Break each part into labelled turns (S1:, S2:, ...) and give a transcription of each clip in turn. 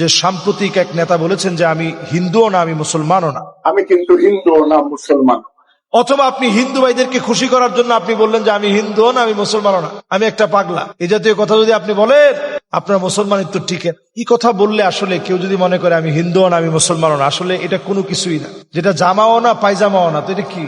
S1: যে সাম্প্রতিক এক নেতা বলেছেন যে আমি হিন্দুও না আমি মুসলমানও না।
S2: আমি কিন্তু হিন্দু না মুসলমান
S1: অথবা আপনি হিন্দু ভাইদেরকে খুশি করার জন্য আপনি বললেন যে আমি হিন্দু না আমি মুসলমানও না। আমি একটা পাগলা। এই জাতীয় কথা যদি আপনি বলেন আপনার মুসলমানিত্ব টিকে না। এই কথা বললে আসলে কেউ যদি মনে করে আমি হিন্দুও না আমি মুসলমানও না আসলে এটা কোনো কিছুই না। যেটা জামাও না পায়জামাও না তো এটা কি?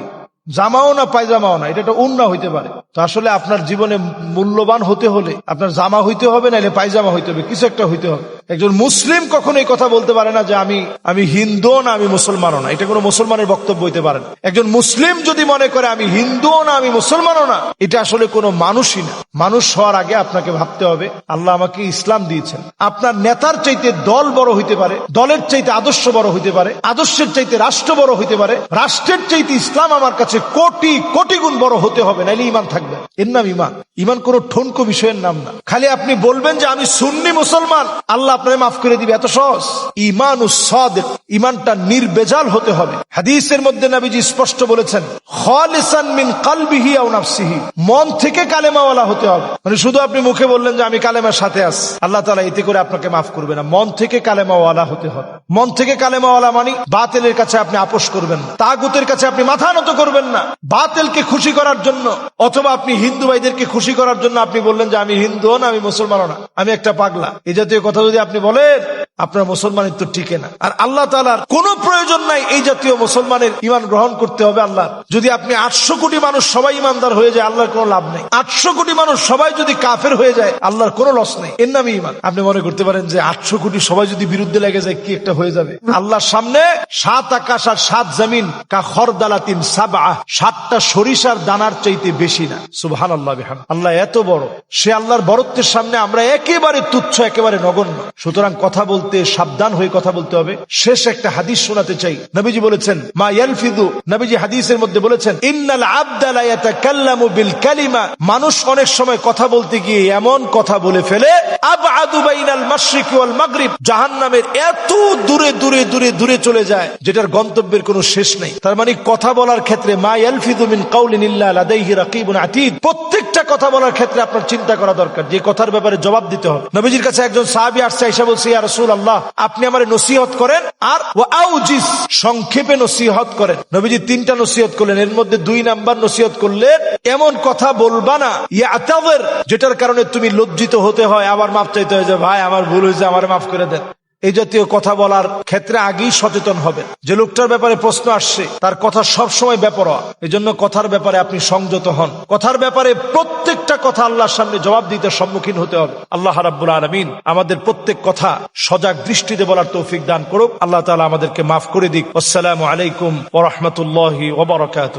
S1: জামাও না পায়জামাও না এটা একটা উন্না হইতে পারে। তো আসলে আপনার জীবনে মূল্যবান হতে হলে আপনার জামা হইতে হবে নাহলে পায়জামা হইতে হবে কিছু একটা হইতে হবে। একজন মুসলিম কখনো এই কথা বলতে পারে না যে আমি আমি হিন্দুও না, আমি মুসলমানও না। এটা কোনো মুসলমানের বক্তব্য হইতে পারে না। একজন মুসলিম যদি মনে করে আমি হিন্দুও না, আমি মুসলমানও না, এটা আসলে কোনো মানুষই না। মানুষ হওয়ার আগে আপনাকে ভাবতে হবে, আল্লাহ আমাকে ইসলাম দিয়েছেন। আপনার নেতার চাইতে দল বড় হইতে পারে, দলের চাইতে আদর্শ বড় হইতে পারে, আদর্শের চাইতে রাষ্ট্র বড় হইতে পারে, রাষ্ট্রের চাইতে ইসলাম আমার কাছে কোটি কোটি গুণ বড় হতে হবে, নাইলে ইমান থাকবে এর নাম ইমান। ইমান কোন ঠনকো বিষয়ের নাম না। খালি আপনি বলবেন যে আমি সুন্নি মুসলমান, আল্লাহ আপনাকে মাফ করে দিবে, এত সহজ। ইমান সাদেক, ইমানটা নির্বেজাল হতে হবে। হাদিসের মধ্যে নাবিজি স্পষ্ট বলেছেন, খালিসান মিন কালবিহি আও নাফসিহি। মন থেকে কালেমাওয়ালা হতে হবে। মানে শুধু আপনি মুখে বললেন যে আমি কালেমার সাথে আছি। আল্লাহ তাআলা এতে করে আপনাকে মাফ করবে না। মন থেকে কালেমাওয়ালা হতে হবে। মন থেকে কালেমাওয়ালা মানি, বাতেলের কাছে আপনি আপোষ করবেন না। তাগুতের কাছে আপনি মাথা নত করবেন না। বাতেলকে খুশি করার জন্য, অথবা আপনি হিন্দু ভাইদেরকে খুশি করার জন্য আপনি বললেন যে আমি হিন্দু না, আমি মুসলমানও না, আমি একটা পাগলা। এই জাতীয় কথা যদি আপনি বলেন আপনার মুসলমানিত্ব টিকে না। আর আল্লাহ তালার কোনো প্রয়োজন নাই এই জাতীয় মুসলমানের ইমান গ্রহণ করতে হবে আল্লাহ যদি আপনি আটশো কোটি মানুষ সবাই ইমানদার হয়ে যায়, আল্লাহর কোনো লাভ নেই। আটশো কোটি মানুষ সবাই যদি কাফের হয়ে যায়, আল্লাহর কোনো লস নেই। এর নামই ইমান আপনি মনে করতে পারেন যে আটশো কোটি সবাই যদি বিরুদ্ধে লেগে যায়, কি একটা হয়ে যাবে? আল্লাহর সামনে সাত আকাশ আর সাত জমিন, কা খরদালাতিন সাবা সাতটা সরিষার দানার চাইতে বেশি না। সুবহান আল্লাহ আল্লাহ এত বড়। সে আল্লাহর বরত্বের সামনে আমরা একেবারে তুচ্ছ, একেবারে নগণ্য। সুতরাং কথা বলতে সাবধান হয়ে কথা বলতে হবে। শেষ একটা হাদিস শোনাতে চাই। নবীজি বলেছেন, মা ইয়ালফিদু নবীজি হাদিসের মধ্যে বলেছেন, ইন্নাল আবদালা ইয়াতাকাল্লামু বিল কালিমা। মানুষ অনেক সময় কথা বলতে গিয়ে এমন কথা বলে ফেলে, আবআদু বাইনাল মাশরিকি ওয়াল মাগরিব। জাহান্নামের এত দূরে দূরে দূরে দূরে চলে যায়, যেটার গন্তব্যের কোনো শেষ নেই। তার মানে কথা বলার ক্ষেত্রে, মা ইয়ালফিদু মিন কাউলিন ইল্লা লাদাইহি রাকিবুন আতীদ। প্রত্যেকটা কথা বলার ক্ষেত্রে আপনার চিন্তা করা দরকার। যে কথার ব্যাপারে জবাব দিতে হবে। নবীজির কাছে একজন সাহাবী আসছে এসে বলছে, ইয়া রাসূলুল্লাহ আপনি আমার নসিহত করেন আর আউজিস, সংক্ষেপে নসিহত করেন। নবীজি তিনটা নসিহত করলেন, এর মধ্যে দুই নাম্বার নসিহত করলেন, এমন কথা বলবা না ইয়াতাদের যেটার কারণে তুমি লজ্জিত হতে হয় আবার মাফ চাইতে হয় যে, ভাই, আমার ভুল হয়েছে, আমার মাফ করে দেন। এই জাতীয় কথা বলার ক্ষেত্রে আগেই সচেতন হবে যে লোকটার ব্যাপারে প্রশ্ন আসছে, তার কথা সব সময় ব্যাপরোয়া এই জন্য কথার ব্যাপারে আপনি সংযত হন। কথার ব্যাপারে প্রত্যেকটা কথা আল্লাহর সামনে জবাব দিতে সম্মুখীন হতে হবে। আল্লাহ রাব্বুল আলমিন আমাদের প্রত্যেক কথা সজাগ দৃষ্টিতে বলার তৌফিক দান করুক। আল্লাহ তালা আমাদেরকে মাফ করে দিক। আসসালামু আলাইকুম ওরহমতুল্লাহি ওবরাকাত